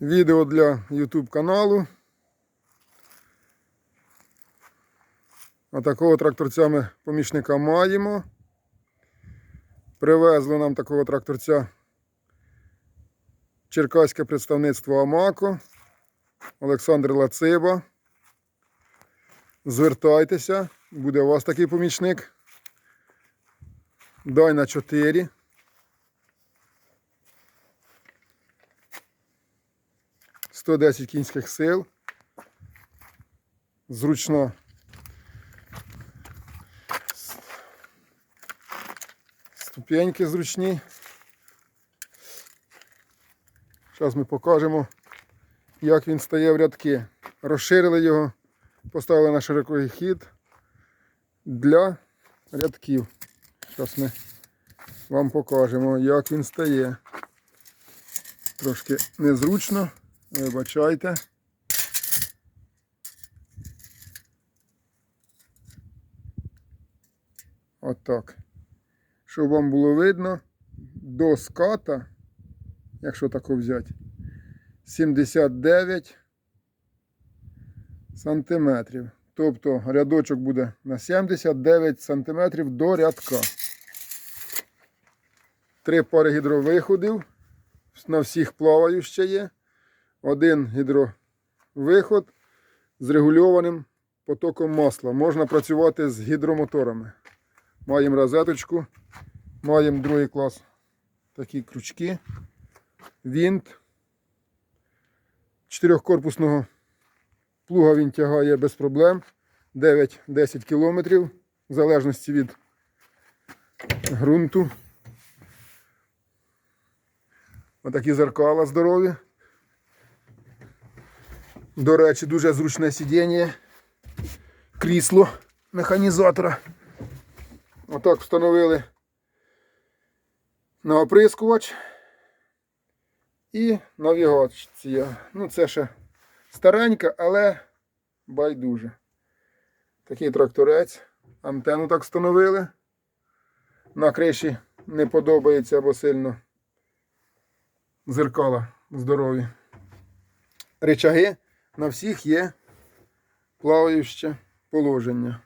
Відео для YouTube каналу. Отакого тракторця ми помічника маємо. Привезло нам такого тракторця Черкаське представництво Амако. Олександр Лациба. Звертайтеся, буде у вас такий помічник. Дай на 4. Сто десять кінських сил. Зручно. Ступеньки зручні. Зараз ми покажемо, як він стає в рядки. Розширили його, поставили на широкий хід для рядків. Зараз ми вам покажемо, як він стає. Трошки незручно, вибачайте. Отак. Щоб вам було видно, до ската, якщо тако взяти, 79 сантиметрів. Тобто рядочок буде на 79 сантиметрів до рядка. Три пари гідровиходів. На всіх плаваю ще є. Один гідровиход з регульованим потоком масла. Можна працювати з гідромоторами. Маємо розеточку, маємо другий клас. Такі крючки, вінт. Чотирьохкорпусного плуга він тягає без проблем. 9-10 кілометрів, в залежності від ґрунту. Отакі зеркала здорові. До речі, дуже зручне сидіння. Крісло механізатора. Отак встановили на оприскувач і навігація. Ну, це ще старенька, але байдуже. Такий тракторець. Антенну так встановили. На криші не подобається або сильно зеркала здорові. Речаги на всіх є плаваюче положення.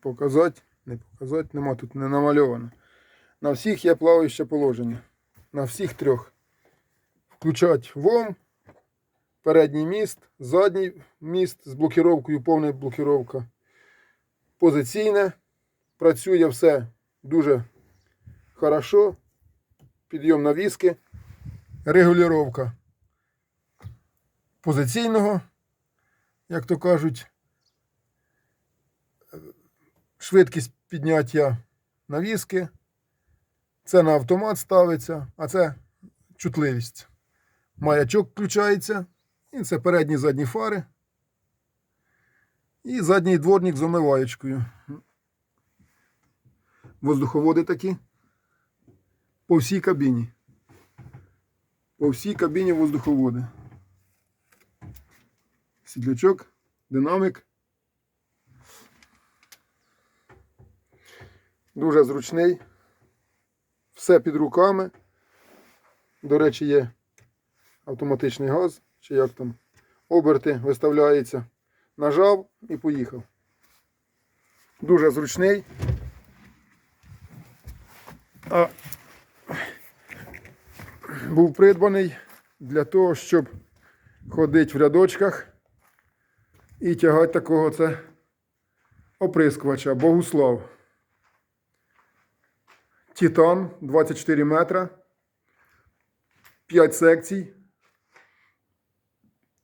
Показати, не показати, нема тут не намальовано. На всіх є плаваюче положення. На всіх трьох. Включать ВОМ, передній міст, задній міст з блокіровкою, повна блокіровка. Позиційне. Працює все дуже хорошо. Підйом навіски. Регулювання позиційного, як то кажуть, швидкість підняття навіски. Це на автомат ставиться, а це чутливість. Маячок включається. І це передні задні фари. І задній дворник з омиваєчкою. Воздуховоди такі по всій кабіні. По всій кабіні воздуховоди. Сідлячок, динамик. Дуже зручний. Все під руками. До речі, є автоматичний газ, чи як там оберти виставляється. Нажав і поїхав. Дуже зручний. А був придбаний для того, щоб ходити в рядочках і тягати такого це оприскувача Богуслав. Титан 24 метра. 5 секцій.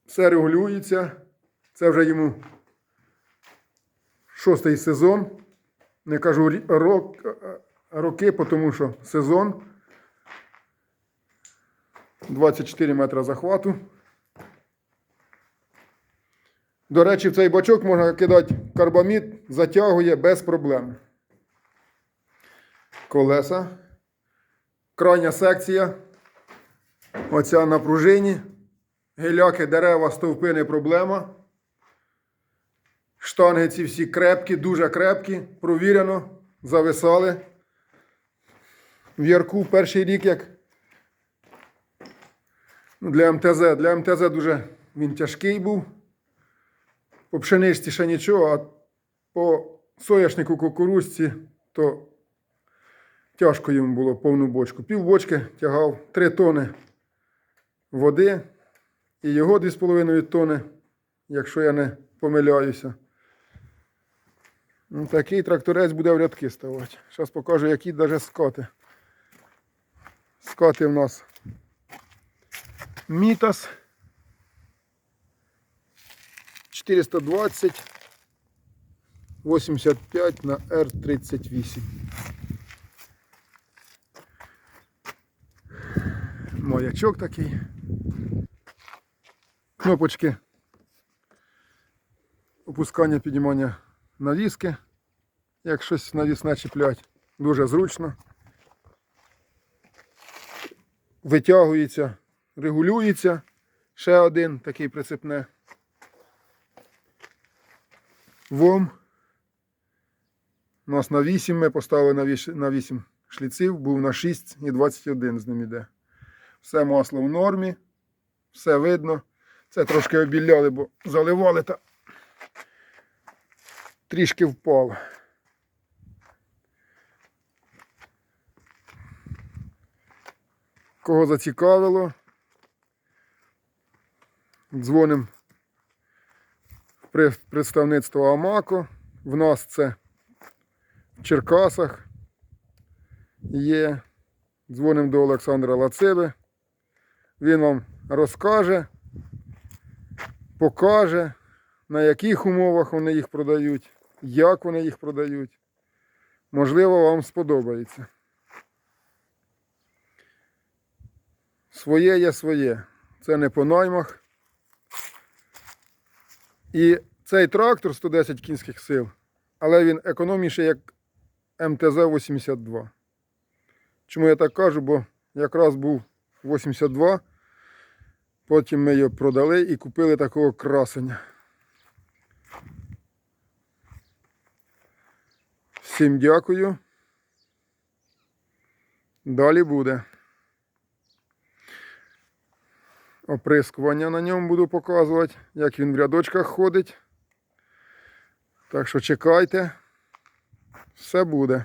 Все регулюється. Це вже йому шостий сезон. Не кажу рок, роки, тому що сезон. 24 метра захвату. До речі, в цей бачок можна кидати карбамід, затягує без проблем. Колеса. Крайня секція. Оця на пружині. Геляки, дерева, стовпи не проблема. Штанги ці всі крепкі, дуже крепкі, провірено, зависали. В ярку перший рік, як Ну, Для МТЗ, для МТЗ дуже він тяжкий був. По пшеничці ще нічого, а по соняшнику кукурузці то тяжко йому було повну бочку. Пів бочки тягав 3 тони води і його 2,5 тони, якщо я не помиляюся. Ну, такий тракторець буде в рядки ставати. Зараз покажу, які навіть скати. Скати в нас Мітас 420 85 на R38. Маячок такий. Кнопочки опускання, піднімання навіски. Як щось навісне чіплять. Дуже зручно. Витягується, регулюється. Ще один такий прицепне. Вом. У нас на 8 ми поставили на віш- на 8 шліців, був на 6 і 21 з ним іде. Все масло в нормі, все видно. Це трошки обіляли, бо заливали та трішки впало. Кого зацікавило, дзвонимо представництво Амако. В нас це в Черкасах є. Дзвонимо до Олександра Лациби. Він вам розкаже, покаже, на яких умовах вони їх продають, як вони їх продають. Можливо, вам сподобається. Своє є своє. Це не по наймах. І цей трактор 110 кінських сил, але він економніший, як МТЗ-82. Чому я так кажу? Бо якраз був 82, потім ми його продали і купили такого красення. Всім дякую. Далі буде. Оприскування на ньому буду показувати, як він в рядочках ходить. Так що чекайте, все буде.